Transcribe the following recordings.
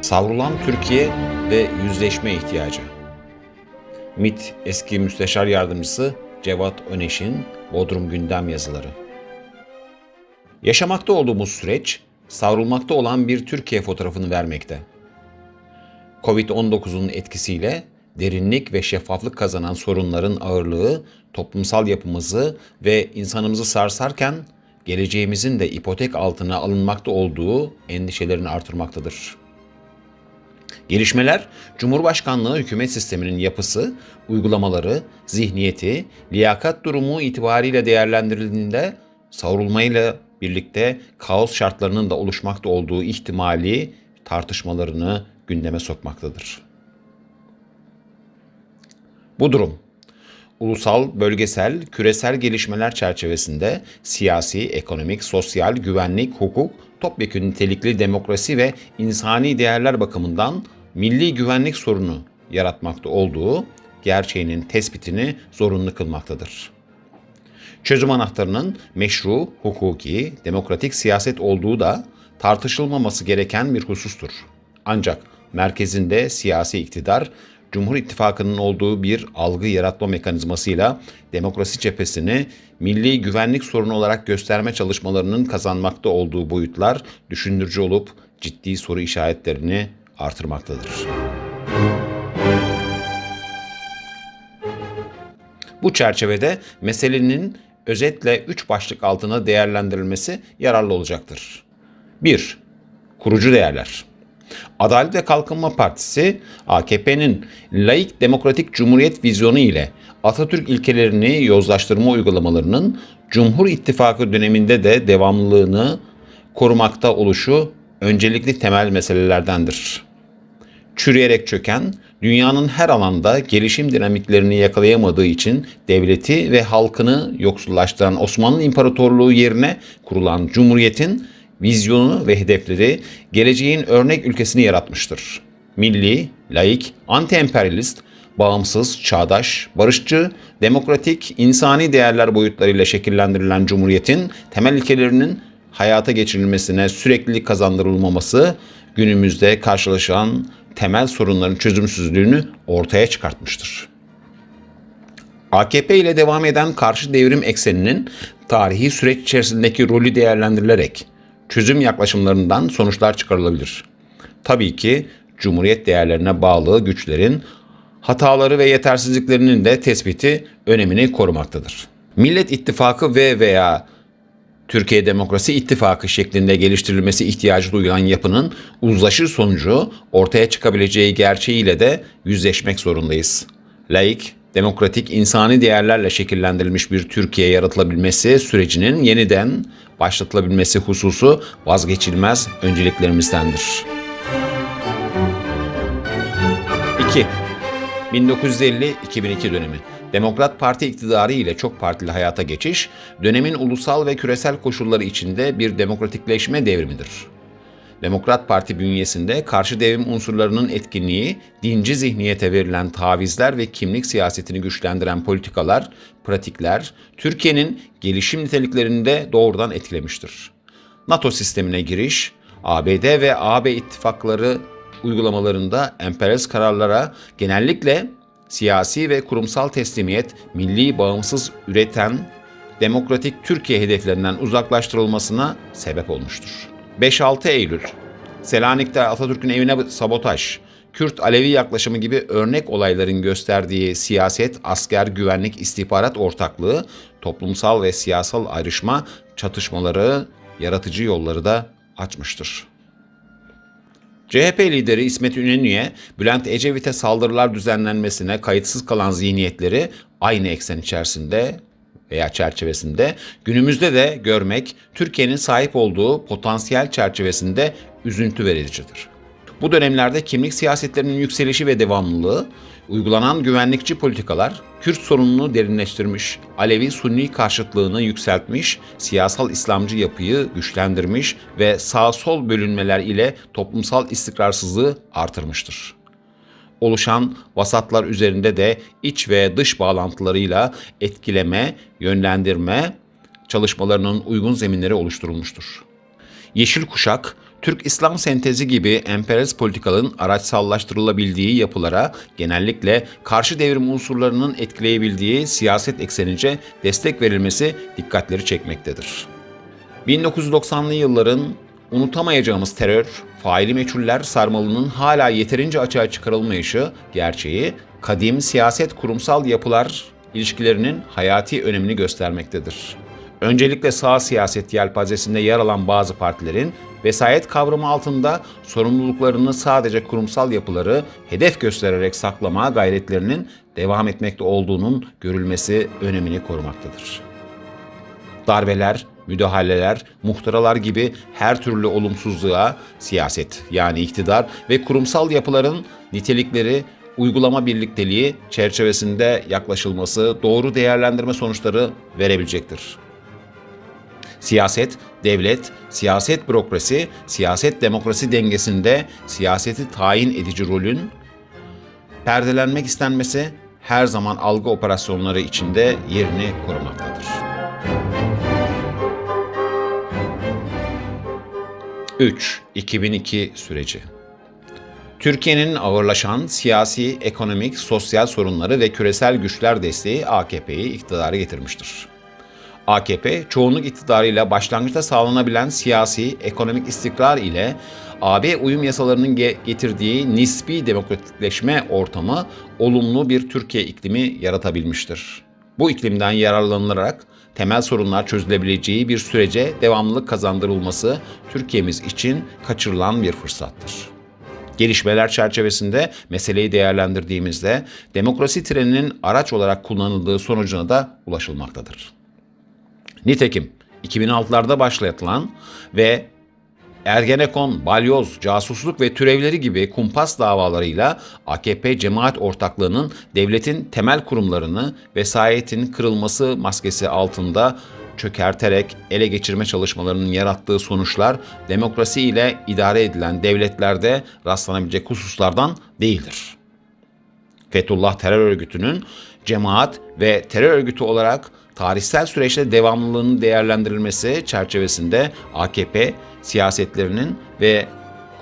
Savrulan Türkiye ve yüzleşme ihtiyacı. MİT eski müsteşar yardımcısı Cevat Öneş'in Bodrum Gündem yazıları. Yaşamakta olduğumuz süreç, savrulmakta olan bir Türkiye fotoğrafını vermekte. Covid-19'un etkisiyle derinlik ve şeffaflık kazanan sorunların ağırlığı toplumsal yapımızı ve insanımızı sarsarken geleceğimizin de ipotek altına alınmakta olduğu endişelerini artırmaktadır. Gelişmeler, Cumhurbaşkanlığı hükümet sisteminin yapısı, uygulamaları, zihniyeti, liyakat durumu itibariyle değerlendirildiğinde savrulmayla birlikte kaos şartlarının da oluşmakta olduğu ihtimali tartışmalarını gündeme sokmaktadır. Bu durum ulusal, bölgesel, küresel gelişmeler çerçevesinde siyasi, ekonomik, sosyal, güvenlik, hukuk, topyekun nitelikli demokrasi ve insani değerler bakımından milli güvenlik sorunu yaratmakta olduğu gerçeğinin tespitini zorunlu kılmaktadır. Çözüm anahtarının meşru, hukuki, demokratik siyaset olduğu da tartışılmaması gereken bir husustur. Ancak merkezinde siyasi iktidar, Cumhur İttifakı'nın olduğu bir algı yaratma mekanizmasıyla demokrasi cephesini milli güvenlik sorunu olarak gösterme çalışmalarının kazanmakta olduğu boyutlar düşündürücü olup ciddi soru işaretlerini artırmaktadır. Bu çerçevede meselenin özetle üç başlık altına değerlendirilmesi yararlı olacaktır. 1. Kurucu değerler. Adalet ve Kalkınma Partisi, AKP'nin laik demokratik cumhuriyet vizyonu ile Atatürk ilkelerini yozlaştırma uygulamalarının Cumhur İttifakı döneminde de devamlılığını korumakta oluşu öncelikli temel meselelerdendir. Çürüyerek çöken, dünyanın her alanda gelişim dinamiklerini yakalayamadığı için devleti ve halkını yoksullaştıran Osmanlı İmparatorluğu yerine kurulan Cumhuriyet'in vizyonu ve hedefleri geleceğin örnek ülkesini yaratmıştır. Milli, laik, anti-emperyalist, bağımsız, çağdaş, barışçı, demokratik, insani değerler boyutlarıyla şekillendirilen Cumhuriyet'in temel ilkelerinin hayata geçirilmesine süreklilik kazandırılmaması günümüzde karşılaşan temel sorunların çözümsüzlüğünü ortaya çıkartmıştır. AKP ile devam eden karşı devrim ekseninin tarihi süreç içerisindeki rolü değerlendirilerek çözüm yaklaşımlarından sonuçlar çıkarılabilir. Tabii ki Cumhuriyet değerlerine bağlı güçlerin hataları ve yetersizliklerinin de tespiti önemini korumaktadır. Millet İttifakı ve veya Türkiye Demokrasi İttifakı şeklinde geliştirilmesi ihtiyacı duyulan yapının uzlaşı sonucu ortaya çıkabileceği gerçeğiyle de yüzleşmek zorundayız. Laik, demokratik insani değerlerle şekillendirilmiş bir Türkiye yaratılabilmesi sürecinin yeniden başlatılabilmesi hususu vazgeçilmez önceliklerimizdendir. 2. 1950-2002 dönemi. Demokrat Parti iktidarı ile çok partili hayata geçiş, dönemin ulusal ve küresel koşulları içinde bir demokratikleşme devrimidir. Demokrat Parti bünyesinde karşı devrim unsurlarının etkinliği, dinci zihniyete verilen tavizler ve kimlik siyasetini güçlendiren politikalar, pratikler, Türkiye'nin gelişim niteliklerini de doğrudan etkilemiştir. NATO sistemine giriş, ABD ve AB ittifakları uygulamalarında emperyalist kararlara genellikle siyasi ve kurumsal teslimiyet, milli bağımsız üreten demokratik Türkiye hedeflerinden uzaklaştırılmasına sebep olmuştur. 5-6 Eylül Selanik'te Atatürk'ün evine sabotaj, Kürt Alevi yaklaşımı gibi örnek olayların gösterdiği siyaset, asker, güvenlik, istihbarat ortaklığı, toplumsal ve siyasal ayrışma, çatışmaları, yaratıcı yolları da açmıştır. CHP lideri İsmet İnönü'ye Bülent Ecevit'e saldırılar düzenlenmesine kayıtsız kalan zihniyetleri aynı eksen içerisinde veya çerçevesinde günümüzde de görmek Türkiye'nin sahip olduğu potansiyel çerçevesinde üzüntü vericidir. Bu dönemlerde kimlik siyasetlerinin yükselişi ve devamlılığı, uygulanan güvenlikçi politikalar, Kürt sorununu derinleştirmiş, Alevi-Sunni karşıtlığını yükseltmiş, siyasal İslamcı yapıyı güçlendirmiş ve sağ-sol bölünmeler ile toplumsal istikrarsızlığı artırmıştır. Oluşan vasatlar üzerinde de iç ve dış bağlantılarıyla etkileme, yönlendirme çalışmalarının uygun zeminleri oluşturulmuştur. Yeşil kuşak, Türk İslam sentezi gibi emperyalist politikaların araçsallaştırılabildiği yapılara genellikle karşı devrim unsurlarının etkileyebildiği siyaset eksenince destek verilmesi dikkatleri çekmektedir. 1990'lı yılların unutamayacağımız terör, faili meçhuller sarmalının hala yeterince açığa çıkarılmayışı gerçeği kadim siyaset kurumsal yapılar ilişkilerinin hayati önemini göstermektedir. Öncelikle sağ siyaset yelpazesinde yer alan bazı partilerin vesayet kavramı altında sorumluluklarını sadece kurumsal yapıları hedef göstererek saklama gayretlerinin devam etmekte olduğunun görülmesi önemini korumaktadır darbeler, müdahaleler, muhtıralar gibi her türlü olumsuzluğa siyaset yani iktidar ve kurumsal yapıların nitelikleri uygulama birlikteliği çerçevesinde yaklaşılması doğru değerlendirme sonuçları verebilecektir. Siyaset, devlet, siyaset bürokrasi, siyaset demokrasi dengesinde siyaseti tayin edici rolün perdelenmek istenmesi her zaman algı operasyonları içinde yerini korumaktadır. 3. 2002 süreci Türkiye'nin ağırlaşan siyasi, ekonomik, sosyal sorunları ve küresel güçler desteği AKP'yi iktidara getirmiştir. AKP, çoğunluk iktidarıyla başlangıçta sağlanabilen siyasi, ekonomik istikrar ile AB uyum yasalarının getirdiği nispi demokratikleşme ortamı olumlu bir Türkiye iklimi yaratabilmiştir. Bu iklimden yararlanılarak temel sorunlar çözülebileceği bir sürece devamlılık kazandırılması Türkiye'miz için kaçırılan bir fırsattır. Gelişmeler çerçevesinde meseleyi değerlendirdiğimizde demokrasi treninin araç olarak kullanıldığı sonucuna da ulaşılmaktadır. Nitekim 2006'larda başlatılan ve Ergenekon, balyoz, casusluk ve türevleri gibi kumpas davalarıyla AKP cemaat ortaklığının devletin temel kurumlarını vesayetin kırılması maskesi altında çökerterek ele geçirme çalışmalarının yarattığı sonuçlar demokrasi ile idare edilen devletlerde rastlanabilecek hususlardan değildir. Fethullah terör örgütünün cemaat ve terör örgütü olarak tarihsel süreçte devamlılığının değerlendirilmesi çerçevesinde AKP siyasetlerinin ve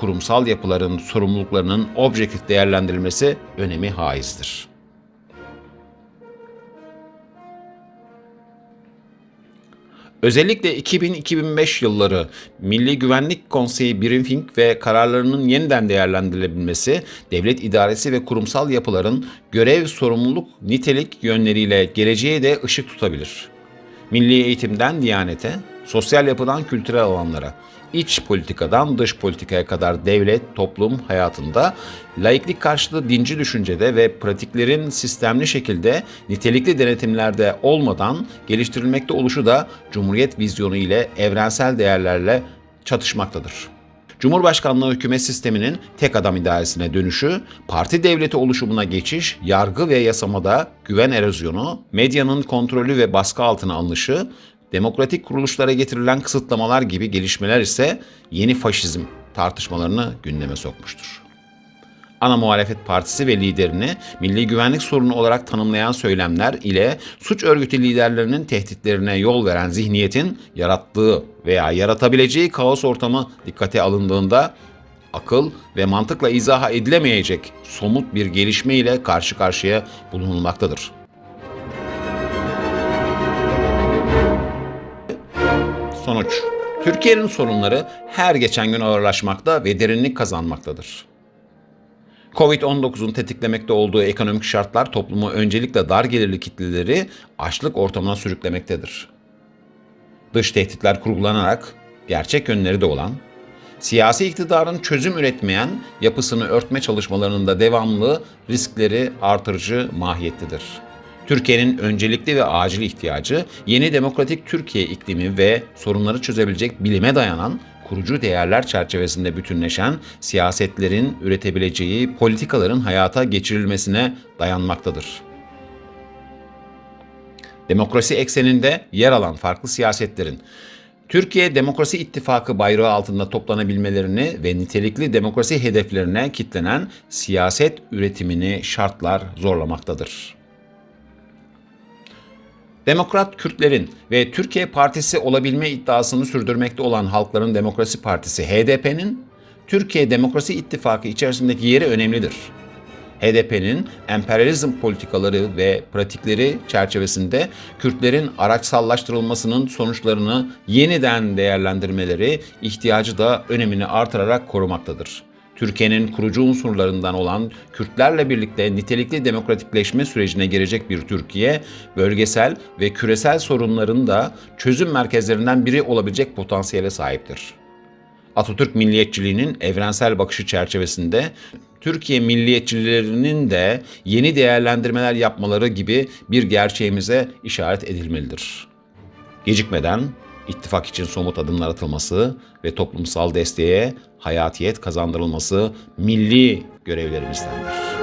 kurumsal yapıların sorumluluklarının objektif değerlendirilmesi önemi haizdir. Özellikle 2000-2005 yılları Milli Güvenlik Konseyi briefing ve kararlarının yeniden değerlendirilebilmesi, devlet idaresi ve kurumsal yapıların görev, sorumluluk, nitelik yönleriyle geleceğe de ışık tutabilir. Milli eğitimden diyanete, sosyal yapıdan kültürel alanlara, iç politikadan dış politikaya kadar devlet, toplum hayatında laiklik karşıtı dinci düşüncede ve pratiklerin sistemli şekilde nitelikli denetimlerde olmadan geliştirilmekte oluşu da Cumhuriyet vizyonu ile evrensel değerlerle çatışmaktadır. Cumhurbaşkanlığı hükümet sisteminin tek adam idaresine dönüşü, parti devleti oluşumuna geçiş, yargı ve yasamada güven erozyonu, medyanın kontrolü ve baskı altına alınışı, demokratik kuruluşlara getirilen kısıtlamalar gibi gelişmeler ise yeni faşizm tartışmalarını gündeme sokmuştur. Ana muhalefet partisi ve liderini milli güvenlik sorunu olarak tanımlayan söylemler ile suç örgütü liderlerinin tehditlerine yol veren zihniyetin yarattığı veya yaratabileceği kaos ortamı dikkate alındığında akıl ve mantıkla izah edilemeyecek somut bir gelişme ile karşı karşıya bulunulmaktadır. Sonuç Türkiye'nin sorunları her geçen gün ağırlaşmakta ve derinlik kazanmaktadır. Covid-19'un tetiklemekte olduğu ekonomik şartlar toplumu öncelikle dar gelirli kitleleri açlık ortamına sürüklemektedir. Dış tehditler kurgulanarak gerçek yönleri de olan, siyasi iktidarın çözüm üretmeyen yapısını örtme çalışmalarının da devamlı riskleri artırıcı mahiyettedir. Türkiye'nin öncelikli ve acil ihtiyacı yeni demokratik Türkiye iklimi ve sorunları çözebilecek bilime dayanan kurucu değerler çerçevesinde bütünleşen siyasetlerin üretebileceği politikaların hayata geçirilmesine dayanmaktadır. Demokrasi ekseninde yer alan farklı siyasetlerin Türkiye Demokrasi İttifakı bayrağı altında toplanabilmelerini ve nitelikli demokrasi hedeflerine kitlenen siyaset üretimini şartlar zorlamaktadır. Demokrat Kürtlerin ve Türkiye Partisi olabilme iddiasını sürdürmekte olan Halkların Demokrasi Partisi HDP'nin Türkiye Demokrasi İttifakı içerisindeki yeri önemlidir. HDP'nin emperyalizm politikaları ve pratikleri çerçevesinde Kürtlerin araçsallaştırılmasının sonuçlarını yeniden değerlendirmeleri ihtiyacı da önemini artırarak korumaktadır. Türkiye'nin kurucu unsurlarından olan Kürtlerle birlikte nitelikli demokratikleşme sürecine girecek bir Türkiye, bölgesel ve küresel sorunların da çözüm merkezlerinden biri olabilecek potansiyele sahiptir. Atatürk milliyetçiliğinin evrensel bakışı çerçevesinde Türkiye milliyetçilerinin de yeni değerlendirmeler yapmaları gibi bir gerçeğimize işaret edilmelidir. Gecikmeden ittifak için somut adımlar atılması ve toplumsal desteğe hayatiyet kazandırılması milli görevlerimizdendir.